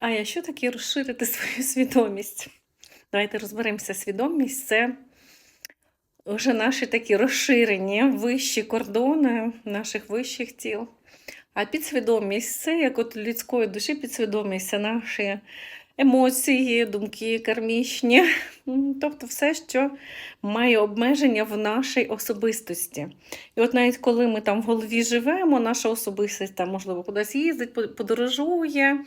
А я що таке розширити свою свідомість? Давайте розберемося. Свідомість це вже наші такі розширені вищі кордони наших вищих тіл. А підсвідомість це як от людської душі підсвідомість, це наші емоції, думки кармічні, тобто все, що має обмеження в нашій особистості. І от навіть коли ми там в голові живемо, наша особистість там, можливо, кудись їздить, подорожує,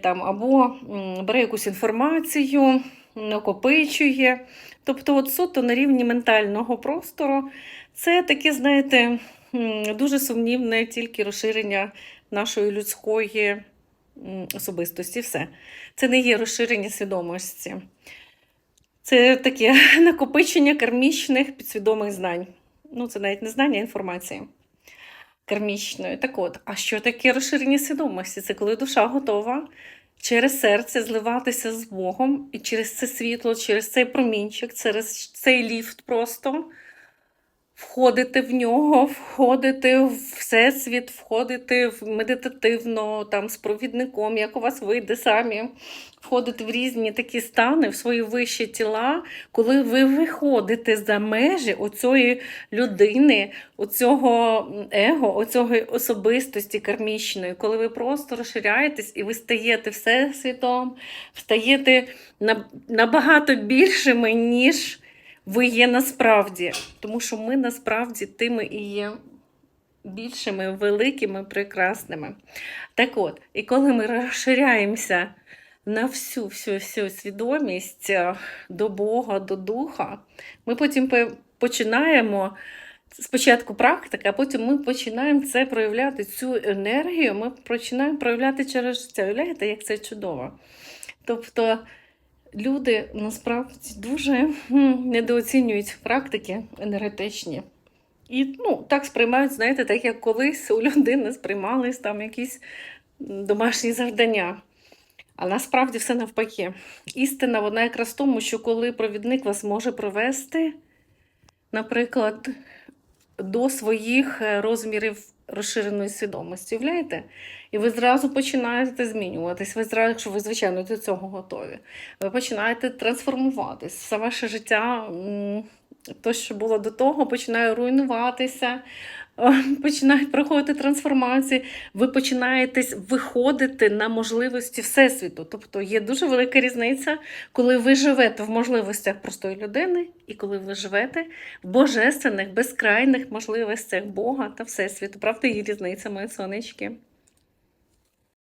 там, або бере якусь інформацію, накопичує. Тобто, от суто на рівні ментального простору, це таке, знаєте, дуже сумнівне тільки розширення нашої людської особистості. Все. Це не є розширення свідомості. Це таке накопичення кармічних підсвідомих знань. Ну, це навіть не знання, а інформації кармічної. Так от, а що таке розширення свідомості? Це коли душа готова через серце зливатися з Богом, і через це світло, через цей промінчик, через цей ліфт просто входити в нього, входити в всесвіт, входити в медитативно, там, з провідником, як у вас вийде самі, входити в різні такі стани, в свої вищі тіла, коли ви виходите за межі оцієї людини, оцього его, оцього особистості кармічної, коли ви просто розширяєтесь і ви стаєте всесвітом, стаєте набагато більшими, ніж ви є насправді. Тому що ми насправді тими і є більшими, великими, прекрасними. Так от, і коли ми розширяємося на всю всю, всю свідомість е, до Бога, до Духа, ми потім починаємо. Спочатку практика, а потім ми починаємо це проявляти, цю енергію ми починаємо проявляти через життя. Уявляєте, як це чудово. Тобто люди насправді дуже недооцінюють практики енергетичні. І ну, так сприймають, знаєте, так як колись у людини сприймались там якісь домашні завдання. А насправді все навпаки. Істина вона якраз в тому, що коли провідник вас може провести, наприклад, до своїх е, розмірів розширеної свідомості, уявляєте? І ви зразу починаєте змінюватись. Ви зразу, якщо ви, звичайно, до цього готові. Ви починаєте трансформуватись. Все ваше життя, то, що було до того, починає руйнуватися, починають проходити трансформації. Ви починаєте виходити на можливості Всесвіту. Тобто є дуже велика різниця, коли ви живете в можливостях простої людини, і коли ви живете в божественних, безкрайних можливостях Бога та Всесвіту. Правда, є різниця, мої сонечки.